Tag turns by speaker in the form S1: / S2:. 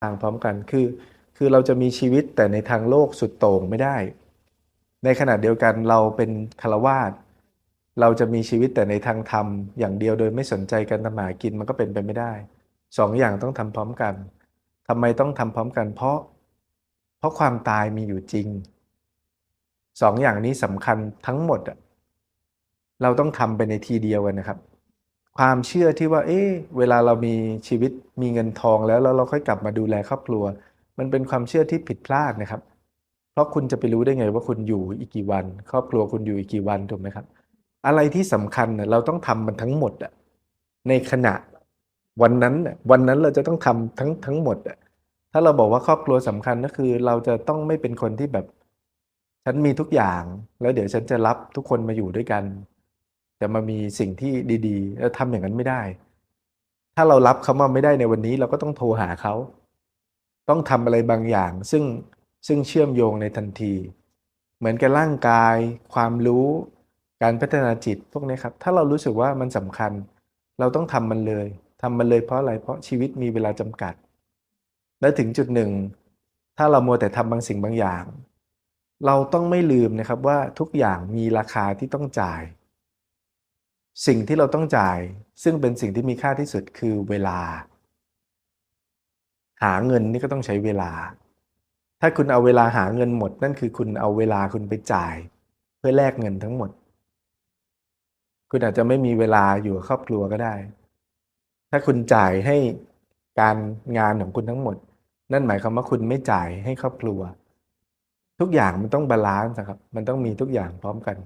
S1: ทางพร้อมกันคือ คือเราจะมีชีวิตแต่ในทางโลกสุดโต่งไม่ได้ ในขณะเดียวกันเราเป็นคารวาสเราจะมีชีวิตแต่ในทางธรรมอย่างเดียวโดยไม่สนใจการทำมหากินมันก็เป็นไปไม่ได้สองอย่างต้องทำพร้อมกันทำไมต้องทำพร้อมกัน เพราะ เพราะความตายมีอยู่จริงสองอย่างนี้สำคัญทั้งหมดเราต้องทำไปในทีเดียวกันนะครับ ความเชื่อที่ว่า เอ๊ะเวลาเรามีชีวิตมีเงินทองแล้วแล้วเราค่อยกลับมาดูแลครอบครัว มันเป็นความเชื่อที่ผิดพลาดนะครับ เพราะคุณจะไปรู้ได้ไงว่าคุณอยู่อีกกี่วัน ครอบครัวคุณอยู่อีกกี่วันถูกไหมครับ อะไรที่สำคัญเราต้องทำมันทั้งหมดอะในขณะวันนั้นวันนั้นเราจะต้องทำทั้งทั้งหมดอะถ้าเราบอกว่าครอบครัวสำคัญก็คือ เราจะต้องไม่เป็นคนที่แบบ ฉันมีทุกอย่าง แล้วเดี๋ยวฉันจะรับทุกคนมาอยู่ด้วยกัน จะมามีสิ่งที่ดีๆแล้วทำอย่างนั้นไม่ได้ ถ้าเรารับเขามาไม่ได้ในวันนี้ เราก็ต้องโทรหาเขา ต้องทำอะไรบางอย่าง ซึ่งซึ่งเชื่อมโยงในทันที เหมือนกับร่างกาย ความรู้ การพัฒนาจิตพวกนี้ครับ ถ้าเรารู้สึกว่ามันสำคัญ เราต้องทำมันเลยทำมันเลยเพราะอะไรเพราะชีวิตมีเวลาจำกัด และถึงจุดหนึ่ง ถ้าเรามัวแต่ทำบางสิ่งบางอย่าง เราต้องไม่ลืมนะครับว่าทุกอย่างมีราคาที่ต้องจ่าย สิ่งที่เราต้องจ่าย ซึ่งเป็นสิ่งที่มีค่าที่สุดคือเวลา หาเงินนี่ก็ต้องใช้เวลา ถ้าคุณเอาเวลาหาเงินหมด นั่นคือคุณเอาเวลาคุณไปจ่าย เพื่อแลกเงินทั้งหมด คุณอาจจะไม่มีเวลาอยู่กับครอบครัวก็ได้ ถ้าคุณจ่ายให้การงานของคุณทั้งหมด นั่นหมายความว่าคุณไม่จ่ายให้ครอบครัว ทุกอย่างมันต้องบาลานซ์ครับ มันต้องมีทุกอย่างพร้อมกัน